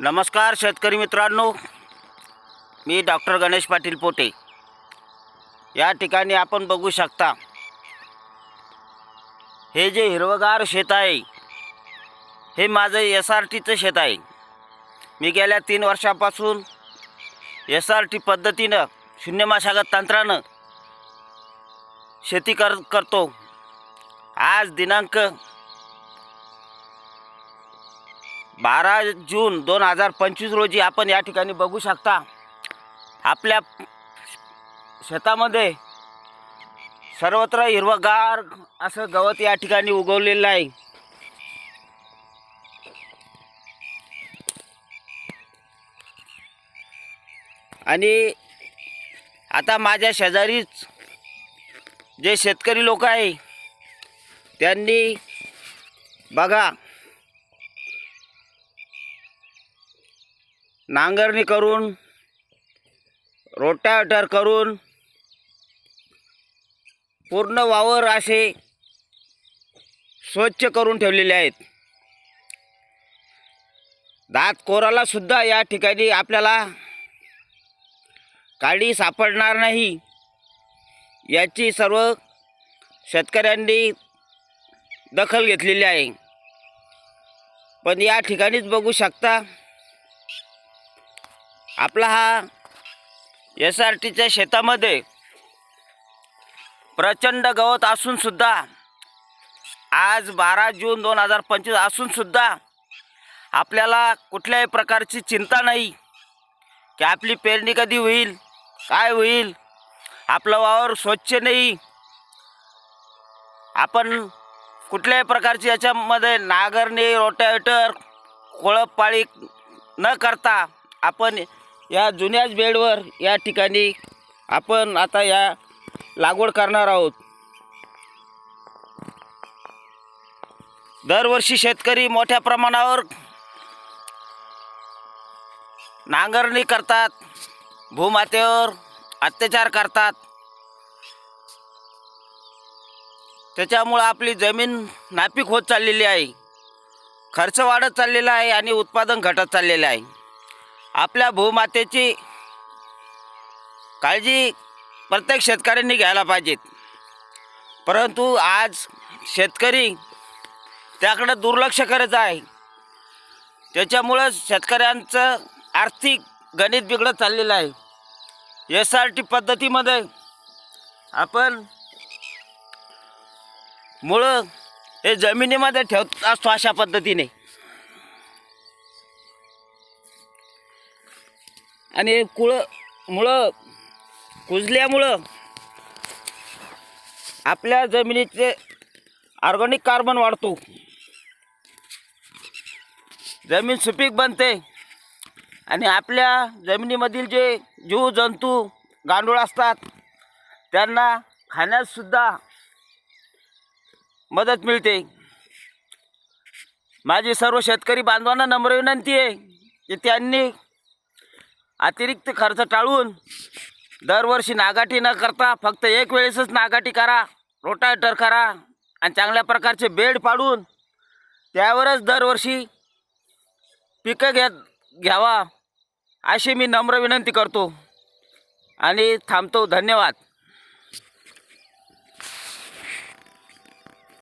नमस्कार शेतकरी मित्रांनो. मी डॉक्टर गणेश पाटील पोटे. या ठिकाणी आपण बघू शकता हे जे हिरवगार शेत आहे हे माझं एस आर टीचं शेत आहे. मी गेल्या तीन वर्षापासून एस आर टी पद्धतीनं शून्य मशागत तंत्रानं शेती कर करतो. आज दिनांक बारा जून दोन हजार पंचवीस रोजी आपण या ठिकाणी बघू शकता आपल्या शेतामध्ये सर्वत्र हिरवगार असं गवत या ठिकाणी उगवलेलं आहे. आणि आता माझ्या शेजारीच जे शेतकरी लोक आहे त्यांनी बघा नांगरणी करून रोटावेटर करून पूर्ण वावर असे स्वच्छ करून ठेवलेले आहेत. दात कोराला सुद्धा या ठिकाणी आपल्याला काडी सापडणार नाही. याची सर्व शेतकऱ्यांनी दखल घेतलेली आहे. पण या ठिकाणीच बघू शकता आपला हा एस आर टीच्या शेतामध्ये प्रचंड गवत असूनसुद्धा आज बारा जून दोन हजार पंचवीस असूनसुद्धा आपल्याला कुठल्याही प्रकारची चिंता नाही की आपली पेरणी कधी होईल काय होईल आपलं वावर स्वच्छ नाही. आपण कुठल्याही प्रकारची याच्यामध्ये नागरणी रोटावेटर कोळपपाळी न करता आपण या जुन्याच बेडवर या ठिकाणी आपण आता या लागवड करणार आहोत. दरवर्षी शेतकरी मोठ्या प्रमाणावर नांगरणी करतात भूमातेवर अत्याचार करतात. त्याच्यामुळं आपली जमीन नापीक होत चाललेली आहे. खर्च वाढत चाललेला आहे आणि उत्पादन घटत चाललेलं आहे. आपल्या भूमातेची काळजी प्रत्येक शेतकऱ्यांनी घ्यायला पाहिजेत. परंतु आज शेतकरी त्याकडं दुर्लक्ष करत आहे. त्याच्यामुळं शेतकऱ्यांचं आर्थिक गणित बिघडत चाललेलं आहे. एस आर टी पद्धतीमध्ये आपण मुळं हे जमिनीमध्ये ठेवत असतो अशा पद्धतीने. आणि कुळ कुळं मुळं कुजल्यामुळं आपल्या जमिनीचे ऑर्गॅनिक कार्बन वाढतो. जमीन सुपीक बनते आणि आपल्या जमिनीमधील जे जीव जंतू गांडूळ असतात त्यांना खाण्याससुद्धा मदत मिळते. माझी सर्व शेतकरी बांधवांना नम्र विनंती आहे की त्यांनी अतिरिक्त खर्च टाळून दरवर्षी नागाटी न करता फक्त एक वेळेसच नागाटी करा रोटावेटर करा आणि चांगल्या प्रकारचे बेड पाडून त्यावरच दरवर्षी पिकं घेत घ्यावा अशी मी नम्र विनंती करतो. आणि थांबतो. धन्यवाद.